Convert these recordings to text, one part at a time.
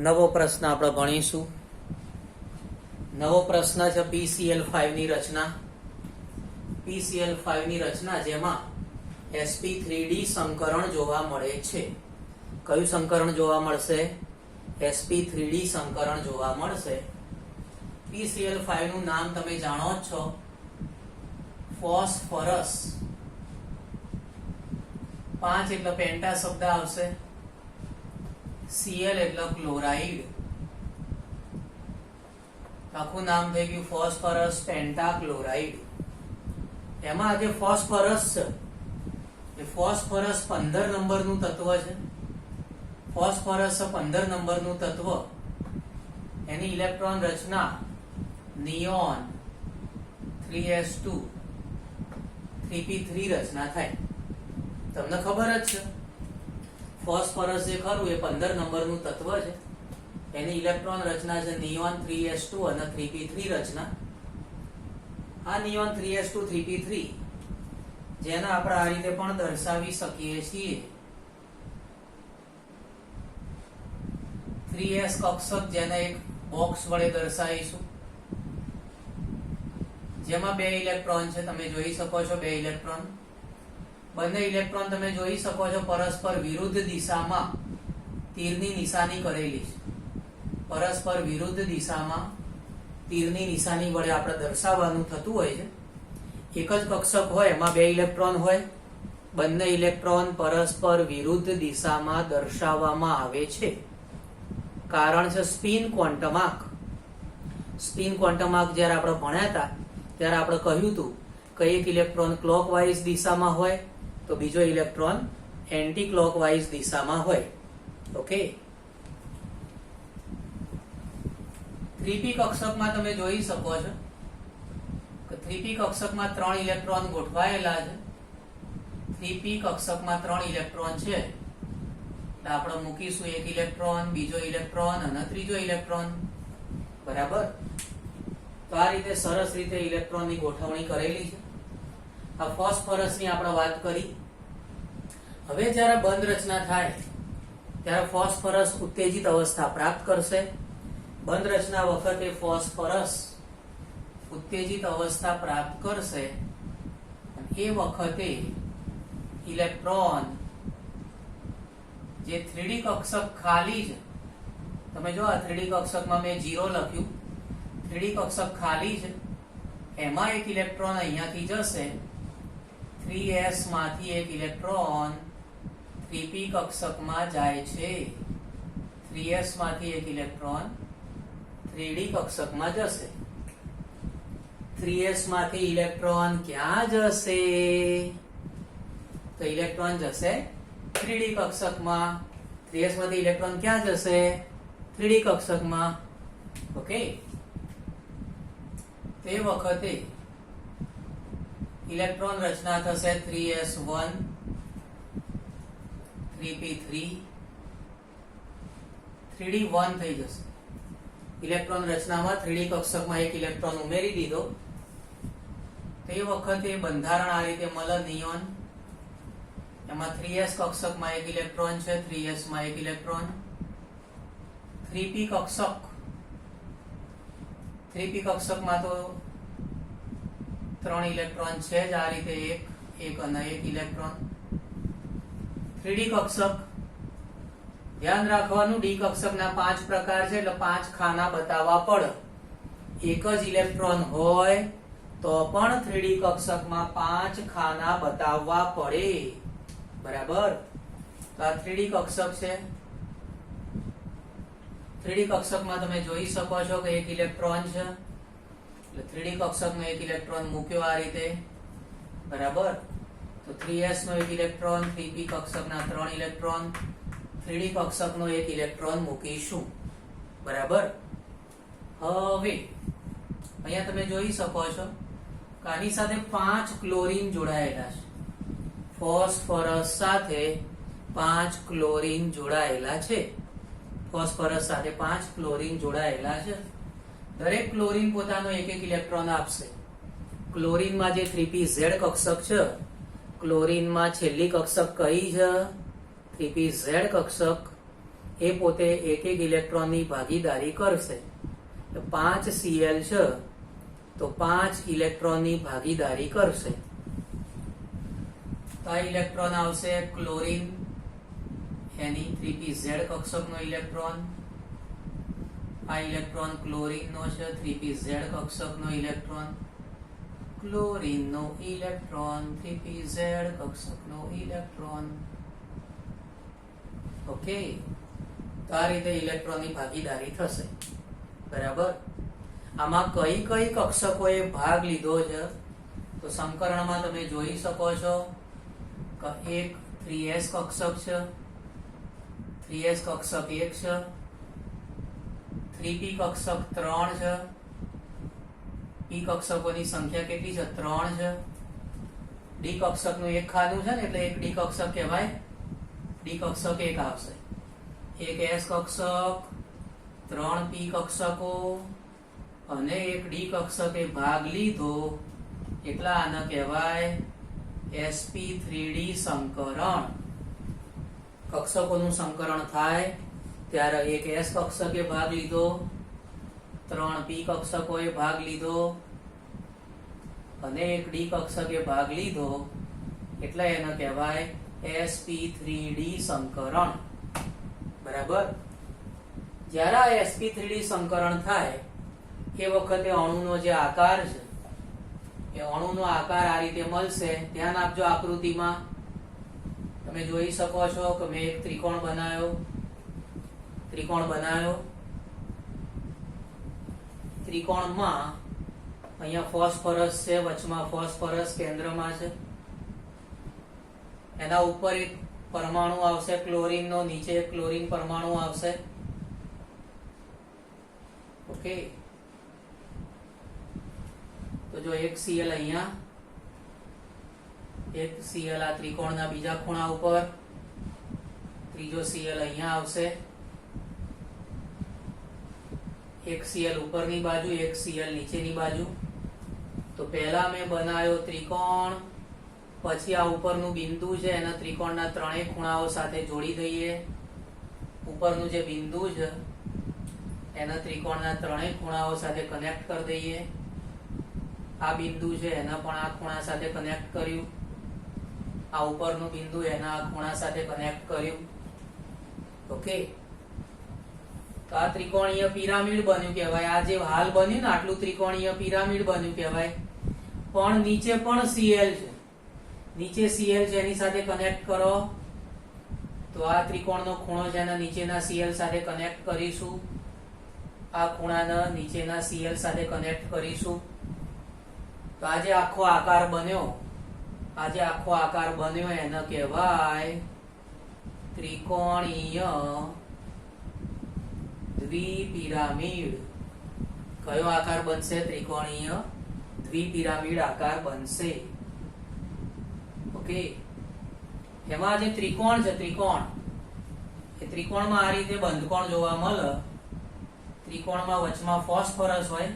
નવો પ્રશ્ન આપણે ભણીશું. નવો પ્રશ્ન છે પીસીએલ ફાઈવની રચના. પીસીએલ ફાઈવની રચના જેમાં એસપી થ્રી ડી સંકરણ જોવા મળે છે. કયું સંકરણ જોવા મળશે? એસપી થ્રી ડી સંકરણ જોવા મળશે. પીસીએલ ફાઈવનું નામ તમે જાણો જ છો. ફોસ્ફરસ. પાંચ એટલે પેન્ટા શબ્દ આવશે. સીએલ એટલે ક્લોરાઇડ આખું નામ થઈ ગયું ફોસ્ફરસ પેન્ટા ક્લોરાઇડ એમાં જે ફોસ્ફરસ છે. એ ફોસ્ફરસ પંદર નંબરનું તત્વ છે. ફોસ્ફરસ પંદર નંબરનું તત્વ. એની ઇલેક્ટ્રોન રચના neon three S two three P three રચના થાય. તમને ખબર જ છે. ફોસ્ફરસ જે ખરું, એ પંદર નંબરનું તત્વ છે. એની ઇલેક્ટ્રોન રચના છે નિયોન થ્રી એસ ટુ અને થ્રી પી થ્રી રચના. આ neon three S two, three P three, જેને આપણે આ રીતે પણ દર્શાવી શકીએ છીએ. થ્રી એસ કક્ષક જેને એક બોક્સ વડે દર્શાવીશું. જેમાં બે ઇલેક્ટ્રોન છે, તમે જોઈ શકો છો બે ઇલેક્ટ્રોન. બંને ઇલેક્ટ્રોન તમે જોઈ શકો છો, પરસ્પર વિરુદ્ધ દિશામાં તીરની નિશાની કરેલી છે. પરસ્પર વિરુદ્ધ દિશામાં તીરની નિશાની વડે આપણે દર્શાવવાનું થતું હોય છે. એક જ કક્ષક હોય, એમાં બે ઇલેક્ટ્રોન હોય. બંને ઇલેક્ટ્રોન પરસ્પર વિરુદ્ધ દિશામાં દર્શાવવામાં આવે છે. કારણ છે સ્પિન ક્વોન્ટમાર્ક સ્પિન ક્વોન્ટમ આંક જ્યારે આપણે ભણ્યા હતા, ત્યારે આપણે કહ્યું હતું કે એક ઇલેક્ટ્રોન ક્લોકવાઇઝ દિશામાં હોય તો બીજો ઇલેક્ટ્રોન એન્ટી ક્લોકવાઇઝ દિશામાં હોય. ઓકે? થ્રીપી કક્ષકમાં તમે જોઈ શકો છો કે થ્રીપી કક્ષકમાં ત્રણ ઇલેક્ટ્રોન ગોઠવાયેલા છે. થ્રીપી કક્ષકમાં ત્રણ ઇલેક્ટ્રોન છે. આપણે મૂકીશું એક ઇલેક્ટ્રોન, બીજો ઇલેક્ટ્રોન અને ત્રીજો ઇલેક્ટ્રોન. બરાબર? તો આ રીતે સરસ રીતે ઇલેક્ટ્રોનની ગોઠવણી કરેલી છે. આ ફોસ્ફરસની આપણે વાત કરી. હવે જ્યારે બંધ રચના થાય, ત્યારે ફોસ્ફરસ ઉત્તેજિત અવસ્થા પ્રાપ્ત કરશે. બંધ રચના વખતે ફોસ્ફરસ ઉત્તેજિત અવસ્થા પ્રાપ્ત કરશે. એ વખતે ઇલેક્ટ્રોન જે થ્રીડી કક્ષક ખાલી છે તમે જો આ થ્રીડી કક્ષકમાં મેં જીરો લખ્યું થ્રીડી કક્ષક ખાલી છે એમાં એક ઇલેક્ટ્રોન અહીંયાથી જશે. થ્રી એસમાંથી એક ઇલેક્ટ્રોન થ્રી કક્ષકમાં જાય છે. થ્રી એસમાંથી એક ઇલેક્ટ્રોન થ્રી કક્ષકમાં જશે. થ્રી એસમાંથી ઇલેક્ટ્રોન ક્યાં જશે? તો ઇલેક્ટ્રોન જશે થ્રી કક્ષકમાં. થ્રી એસમાંથી ઇલેક્ટ્રોન ક્યાં જશે? થ્રી કક્ષકમાં. ઓકે. તે વખતે ઇલેક્ટ્રોન રચના થશે three S one, three P three three D one થઈ જશે. ઇલેક્ટ્રોન રચનામાં થ્રીડી કક્ષકમાં એક ઇલેક્ટ્રોન ઉમેરી દીધો. તે વખતે બંધારણ આ રીતે મળે નિયોન. એમાં થ્રી એસ કક્ષકમાં એક ઇલેક્ટ્રોન છે, થ્રી એસમાં એક ઇલેક્ટ્રોન. થ્રી કક્ષક. થ્રી કક્ષકમાં તો ત્રણ ઇલેક્ટ્રોન છે જ આ રીતે એક એક અને એક ઇલેક્ટ્રોન. થ્રીડી કક્ષક. ધ્યાન રાખવાનું, ડી કક્ષકના પાંચ પ્રકાર છે, એટલે પાંચ ખાના બતાવવા પડે. એક જ ઇલેક્ટ્રોન હોય, તો પણ થ્રીડી કક્ષકમાં પાંચ ખાના બતાવવા પડે. બરાબર? તો આ થ્રીડી કક્ષક છે. થ્રીડી કક્ષકમાં તમે જોઈ શકો છો કે એક ઇલેક્ટ્રોન છે. એટલે થ્રીડી કક્ષકનો એક ઇલેક્ટ્રોન મૂક્યો આ રીતે. બરાબર? તો થ્રી એસ નો એક ઇલેક્ટ્રોન થ્રી પી કક્ષકના ત્રણ ઇલેક્ટ્રોન થ્રીડી કક્ષકનો એક ઇલેક્ટ્રોન મૂકીશું. બરાબર? હવે, અહીંયા તમે જોઈ શકો છો આની સાથે પાંચ ક્લોરીન જોડાયેલા છે. ફોસ્ફરસ સાથે પાંચ ક્લોરીન જોડાયેલા છે. ફોસ્ફરસ સાથે પાંચ ક્લોરીન જોડાયેલા છે. દરેક ક્લોરીન પોતાનો એક એક ઇલેક્ટ્રોન આપશે. ક્લોરીનમાં જે થ્રીપી ઝેડ કક્ષક છે, ક્લોરીનમાં છેલ્લી કક્ષક કઈ છે? થ્રીપી ઝેડ કક્ષક એ પોતે એક એક ઇલેક્ટ્રોનની ભાગીદારી કરશે. પાંચ સીએલ છે, તો પાંચ ઇલેક્ટ્રોનની ભાગીદારી કરશે. તો આ ઇલેક્ટ્રોન આવશે ક્લોરીન, એની થ્રીપી ઝેડ કક્ષકનો ઇલેક્ટ્રોન. આ ઇલેક્ટ્રોન ક્લોરીનનો છે, થ્રી પી ઝેડ કક્ષકનો ઇલેક્ટ્રોન. ક્લોરીનનો ઇલેક્ટ્રોન, થ્રી પી ઝેડ કક્ષકનો ઇલેક્ટ્રોન. ઓકે? તો આ રીતે ઇલેક્ટ્રોનની ભાગીદારી થશે. બરાબર? આમાં કઈ કઈ કક્ષકોએ ભાગ લીધો છે? તો સંકરણમાં તમે જોઈ શકો છો એક 3s કક્ષક છે 3s કક્ષક એક છે 3p કક્ષક ત્રણ છે. પી કક્ષકોની સંખ્યા કેટલી છે? ત્રણ છે. ડી કક્ષકનું એક ખાધું છે ને, એટલે એક ડી કક્ષક કહેવાય. ડી કક્ષક એક આવશે. એક એસ કક્ષક, ત્રણ પી કક્ષકો અને એક ડી કક્ષકે ભાગ લીધો. એટલા આને કહેવાય? એસપી થ્રી ડી સંકરણ. કક્ષકોનું સંકરણ થાય ત્યારે એક એસ કક્ષકે ભાગ લીધો, ત્રણ પી કક્ષકોએ ભાગ લીધો અને એક ડી કક્ષકે ભાગ લીધો એટલે એને કહેવાય sp3d સંકરણ. બરાબર? જ્યારે આ એસપી sp3d સંકરણ થાય, એ વખતે અણુનો જે આકાર છે, એ અણુનો આકાર આ રીતે મળશે. ધ્યાન આપજો આકૃતિમાં. તમે જોઈ શકો છો કે મેં એક ત્રિકોણ બનાવ્યો. ત્રિકોણ બનાવ્યો. ત્રિકોણમાં અહીંયા ફોસ્ફરસ છે, વચમાં ફોસ્ફરસ, કેન્દ્રમાં છે. એના ઉપર એક પરમાણુ આવશે, ક્લોરીનનો નીચે ક્લોરીન પરમાણુ આવશે. ઓકે તો જો એક સીએલ અહીંયા, એક સીએલ આ ત્રિકોણના બીજા ખૂણા ઉપર, ત્રીજો સીએલ અહીંયા આવશે. એક સીએલ ઉપરની બાજુ, એક સીએલ નીચેની બાજુ. તો પહેલા મેં બનાવ્યો ત્રિકોણ, પછી આ ઉપરનું બિંદુ છે, એના ત્રિકોણના ત્રણેય ખૂણાઓ સાથે જોડી દઈએ. ઉપરનું જે બિંદુ છે, એના ત્રિકોણના ત્રણેય ખૂણાઓ સાથે કનેક્ટ કરી દઈએ. આ બિંદુ છે, એના પણ આ ખૂણા સાથે કનેક્ટ કર્યું. આ ઉપરનું બિંદુ, એના આ ખૂણા સાથે કનેક્ટ કર્યું. ઓકે તો આ ત્રિકોણીય પિરામિડ બન્યું કહેવાય. આ જે હાલ બન્યું ને, આટલું ત્રિકોણીય પિરામિડ બન્યું કહેવાય. પણ નીચે પણ સીએલ છે. નીચે સીએલ છે, એની સાથે કનેક્ટ કરો. તો આ ત્રિકોણનો ખૂણો છે, એના નીચેના સીએલ સાથે કનેક્ટ કરીશું. આ ખૂણાના નીચેના સીએલ સાથે કનેક્ટ કરીશું. તો આજે આખો આકાર બન્યો. આજે આખો આકાર બન્યો એને કહેવાય ત્રિકોણીય દ્વિપિરામિડ. કયો આકાર બનશે? ત્રિકોણીય દ્વિપિરામિડ આકાર બનશે. ઓકે? એમાં જે ત્રિકોણ છે, ત્રિકોણ, એ ત્રિકોણમાં આ રીતે બંધકોણ જોવા મળે. ત્રિકોણમાં વચમાં ફોસ્ફરસ હોય.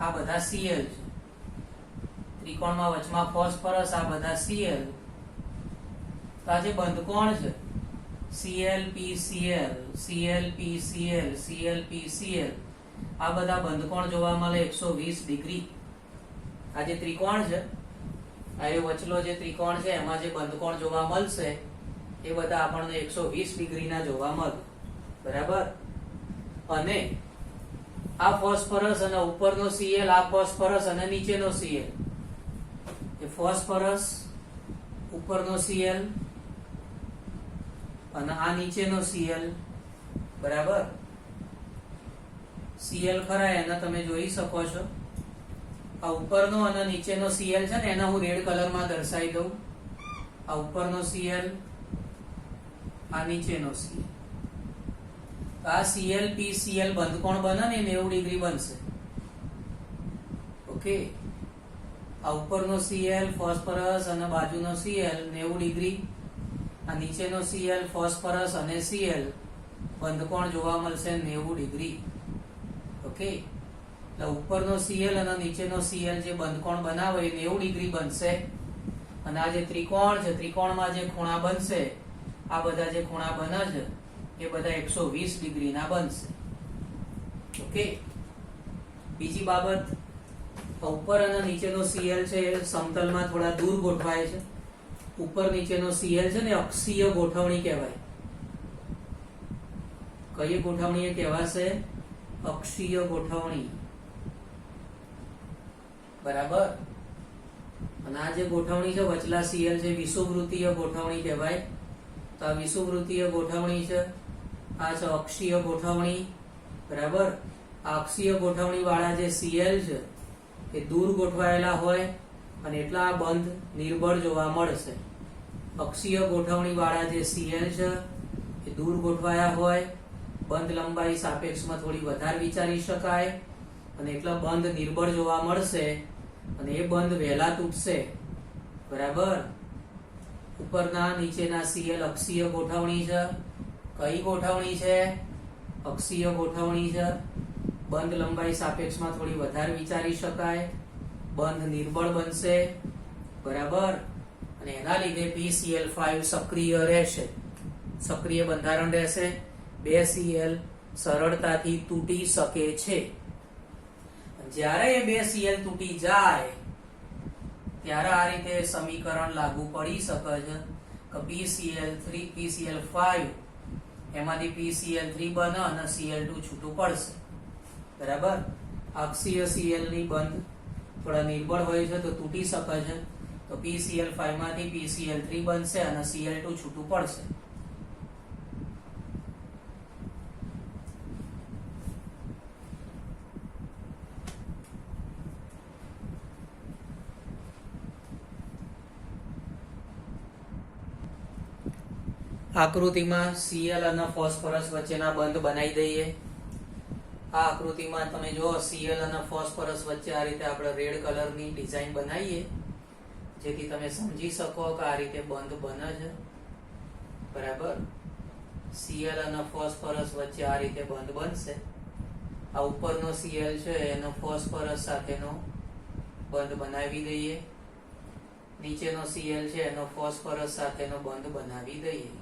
આ બધા સીએલ છે. ત્રિકોણમાં વચમાં ફોસ્ફરસ, આ બધા સીએલ તો આ જે બંધકોણ છે ClPcl પી સીએલ આ બધા બંધકોણ જોવા મળે એકસો વીસ ડિગ્રી. આ જે ત્રિકોણ છે, આ એ વચલો જે ત્રિકોણ છે, એમાં જે બંધકોણ જોવા મળશે, એ બધા આપણને એકસો વીસ ડિગ્રીના જોવા મળે. બરાબર? અને આ ફોસ્ફરસ અને ઉપરનો સીએલ આ ફોસ્ફરસ અને નીચેનો સીએલ એ ફોસ્ફરસ, ઉપરનો સીએલ અને આ નીચેનો સીએલ બરાબર? સીએલ ખરા, એના તમે જોઈ શકો છો. આ ઉપરનો અને નીચેનો સીએલ છે ને, એના હું રેડ કલરમાં દર્શાવી દઉં. આ ઉપરનો સીએલ આ નીચેનો સીએલ આ સીએલ પી સીએલ બંધકોણ બને ને નેવું ડિગ્રી બનશે. ઓકે? આ ઉપરનો સીએલ ફોસ્ફરસ અને બાજુનો સીએલ નેવું ડિગ્રી આ નીચેનો સીએલ ફોસ્ફરસ અને સીએલ બંધકોણ જોવા મળશે નેવું ડિગ્રી. ઓકે? એટલે ઉપરનો સીએલ અને નીચેનો સીએલ જે બંધકોણ બનાવે એ નેવું ડિગ્રી બનશે. અને આ જે ત્રિકોણ છે, ત્રિકોણમાં જે ખૂણા બનશે, આ બધા જે ખૂણા બને છે, એ બધા એકસો વીસ ડિગ્રીના બનશે. ઓકે? બીજી બાબત ઉપર અને નીચેનો સીએલ છે, એ સમતલમાં થોડા દૂર ગોઠવાય છે. ઉપર નીચેનો સીએલ છે ને, અક્ષીય ગોઠવણી કહેવાય. કઈ ગોઠવણી કહેવાશે? અક્ષીય ગોઠવણી. બરાબર? અને આ જે ગોઠવણી છે, વચલા સીએલ છે, વિષુવવૃત્તીય ગોઠવણી કહેવાય. તો આ વિષુવવૃત્તીય ગોઠવણી છે, આ છે અક્ષીય ગોઠવણી. બરાબર? આ અક્ષીય ગોઠવણી વાળા જે સીએલ છે, એ દૂર ગોઠવાયેલા હોય અને એટલા બંધ નિર્બળ જોવા મળશે. અક્ષીય ગોઠવણી વાળા જે સીએલ છે, એ દૂર ગોઠવાયા હોય, બંધ લંબાઈ સાપેક્ષમાં થોડી વધારે વિચારી શકાય અને એટલા બંધ નિર્બળ જોવા મળશે અને એ બંધ વહેલા તૂટશે. બરાબર? ઉપરના નીચેના સીએલ અક્ષીય ગોઠવણી છે. કઈ ગોઠવણી છે? અક્ષીય ગોઠવણી છે. બંધ લંબાઈ સાપેક્ષમાં થોડી વધારે વિચારી શકાય બંધ નિર્બળ બનશે. બરાબર? અને એના લીધે PCl5 સક્રિય રહેશે. સક્રિય બંધારણ રહેશે. બે સીએલ સરળતાથી તૂટી શકે છે. જ્યારે એ બે સીએલ તૂટી જાય, ત્યારે આ રીતે સમીકરણ લાગુ પડી શકે છે કે PCl3 PCl5 એમાંથી PCl3 બને અને Cl2 છૂટું પડશે. બરાબર? અક્ષીય Cl ની બંધ થોડા નિર્બળ હોય છે, તો તૂટી શકે છે. તો PCl5 માંથી PCl3 બનશે અને Cl2 છૂટું પડશે. આકૃતિમાં Cl અને ફોસ્ફરસ વચ્ચેના બંધ બનાવી દઈએ. આ આકૃતિમાં તમે જો સીએલ અને ફોસ્ફરસ વચ્ચે આ રીતે આપણે રેડ કલરની ડિઝાઇન બનાવીએ. જેથી તમે સમજી શકો કે આ રીતે બંધ બને છે. બરાબર? સીએલ અને ફોસ્ફરસ વચ્ચે આ રીતે બંધ બનશે. આ ઉપરનો સીએલ છે, એનો ફોસ્ફરસ સાથેનો બંધ બનાવી દઈએ. નીચેનો સીએલ છે, એનો ફોસ્ફરસ સાથેનો બંધ બનાવી દઈએ.